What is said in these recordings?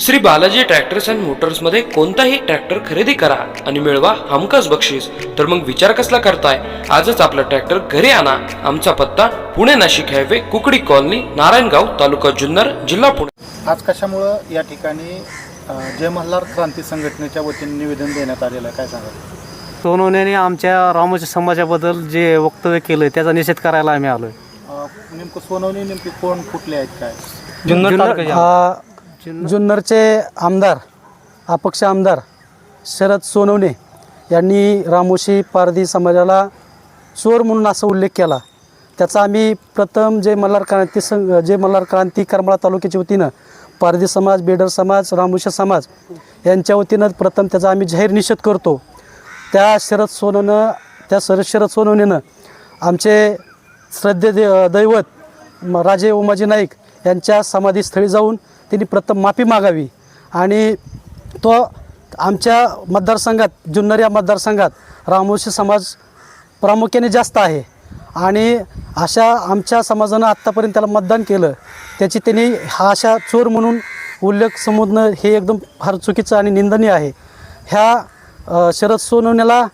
Shri Balaji tractors and मोटर्समध्ये कोणताही tractor खरेदी करा आणि मिळवा हमखास बक्षीस. तर मग विचार कसला करताय? आजच आपला ट्रॅक्टर घरी आणा. आमचा पत्ता पुणे नाशिक हायवे कुकडी कॉलनी नारायणगाव तालुका जुन्नर जिल्हा पुणे. आज कशामुळं या ठिकाणी जय मल्हार क्रांती संघटनेच्या वतीने निवेदन देण्यात आलेलं आहे? काय सांगाल? सोनवण्याने आमच्या रामोशी समाजाबद्दल जे वक्तव्य केलं त्याचा निषेध करायला आम्ही आलोय. नेमकं सोनवणी नेमके कोण कुठले आहेत काय? जुन्नर हा जुन्नरचे आमदार अपक्ष आमदार शरद सोनवणे यांनी रामोशी पारधी समाजाला चोर म्हणून असा उल्लेख केला. त्याचा आम्ही प्रथम जे मल्हार क्रांती संघ जे मल्हार क्रांती करमाळा तालुक्याच्या वतीनं पारधी समाज बेडर समाज रामोशी समाज यांच्या वतीनं प्रथम त्याचा आम्ही जाहीर निषेध करतो. त्या शरद सोनवनं त्या शरद शरद सोनवणेनं आमचे श्रद्धे दे दैवत म- राजे उमाजी नाईक यांच्या समाधीस्थळी जाऊन त्यांनी प्रथम माफी मागावी. आणि तो आमच्या मतदारसंघात जुन्नर या मतदारसंघात रामोशी समाज प्रामुख्याने जास्त आहे. आणि अशा आमच्या समाजानं आत्तापर्यंत त्याला मतदान केलं त्याची त्यांनी हा अशा चोर म्हणून उल्लेख समजणं हे एकदम फार चुकीचं आणि निंदनीय आहे. ह्या शरद सोनवण्याला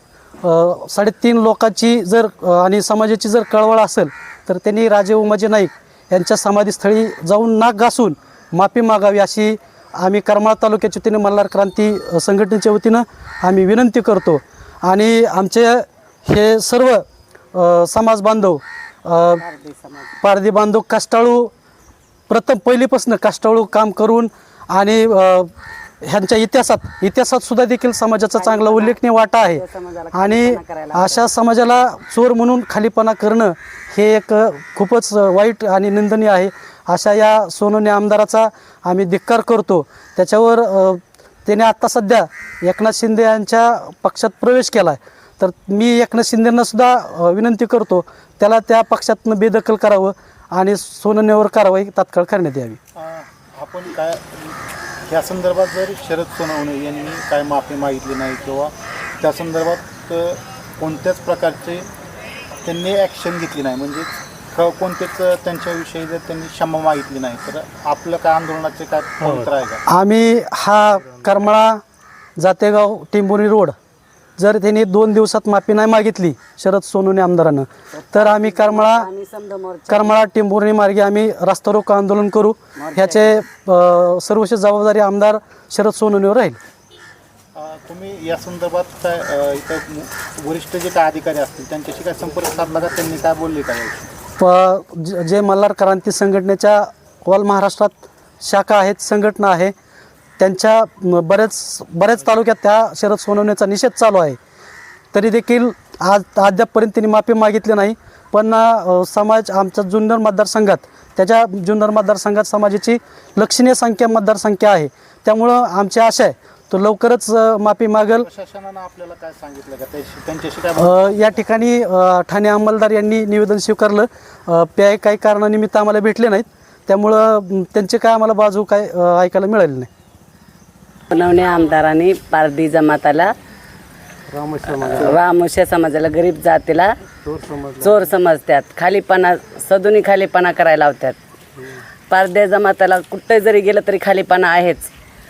साडेतीन लोकांची जर आणि समाजाची जर कळवळ असेल तर त्यांनी राजे उमाजी नाईक यांच्या समाधीस्थळी जाऊन नाक घासून माफी मागावी अशी आम्ही करमाळा तालुक्याच्या वतीनं मल्हार क्रांती संघटनेच्या वतीनं आम्ही विनंती करतो. आणि आमचे हे सर्व समाज बांधव पारधी बांधव कष्टाळू प्रथम पहिलीपासून कष्टाळू काम करून आणि ह्यांच्या इतिहासात इतिहासात सुद्धा देखील समाजाचा चांगला उल्लेखनीय वाटा आहे. आणि अशा समाजाला चोर म्हणून खालीपणा करणं हे एक खूपच वाईट आणि निंदनीय आहे. अशा या सोनोने आमदाराचा आम्ही धिक्कार करतो. त्याच्यावर त्याने आत्ता सध्या एकनाथ शिंदे यांच्या पक्षात प्रवेश केला आहे तर मी एकनाथ शिंदेंना सुद्धा विनंती करतो त्याला त्या पक्षातनं बेदखल करावं आणि सोनवणेवर कारवाई तात्काळ करण्यात यावी. आपण काय या संदर्भात जर शरद सोनवणे यांनी काय माफी मागितली नाही किंवा त्या संदर्भात कोणत्याच प्रकारचे त्यांनी ॲक्शन घेतली नाही म्हणजे क- कोणतेच त्यांच्याविषयी जर त्यांनी क्षमा मागितली नाही तर आपलं काय आंदोलनाचे काय पवित्र आहे का? आम्ही हा करमाळा जातेगाव टिंबोरी रोड जर त्यांनी दोन दिवसात माफी नाही मागितली शरद सोनवणे आमदारानं तर आम्ही करमाळा करमाळा टिंबोर्णी मार्गे आम्ही रस्ता रोको आंदोलन करू. ह्याचे अ, सर्वस्व जबाबदारी आमदार शरद सोनवणेवर राहील. अ, तुम्ही या संदर्भात काय अ, इथं वरिष्ठ जे काय अधिकारी असतील त्यांच्याशी काय संपर्क साधला का? त्यांनी काय बोलले का याविषयी? प ज- जे मल्हार क्रांती संघटनेच्या ऑल महाराष्ट्रात शाखा आहेत संघटना आहे त्यांच्या बरेच बऱ्याच बऱ्याच तालुक्यात त्या शरद सोनवण्याचा निषेध चालू आहे. तरी देखील आज अद्यापपर्यंत त्यांनी माफी मागितली नाही पण समाज आमच्या जुन्नर मतदारसंघात त्याच्या जुन्नर मतदारसंघात समाजाची लक्षणीय संख्या मतदारसंख्या आहे. त्यामुळं आमची आशा आहे तो लवकरच माफी मागेल. प्रशासनानं आपल्याला काय सांगितलं का? त्याशी त्यांच्याशी काय अ, या ठिकाणी अ, ठाणे अंमलदार यांनी निवेदन स्वीकारलं. अ, पे काही कारणानिमित्त आम्हाला भेटले नाहीत. त्यामुळं म, त्यांचे काय आम्हाला बाजू काय अ, ऐकायला मिळाली नाही. पुनवणे आमदारांनी पारधी जमाताला रामोशा समाजाला. गरीब जातीला चोर समजतात. खालीपणा सदुनी खालीपणा करायला लावतात. पारध्या जमाताला कुठे जरी गेलं तरी खालीपणा आहेच.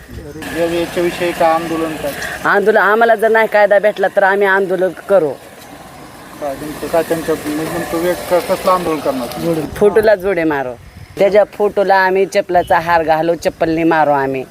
याच्याविषयी काय आंदोलन काय? आंदोलन आम्हाला जर नाही कायदा भेटला तर आम्ही आंदोलन करू. काय नेमकं काय त्यांच्या म्हणजे नेमकं वेळ क- कसलं आंदोलन करणार? फोटोला जोडे मारो. त्याच्या फोटोला आम्ही चपलाचा हार घालू चप्पलनी मारो आम्ही.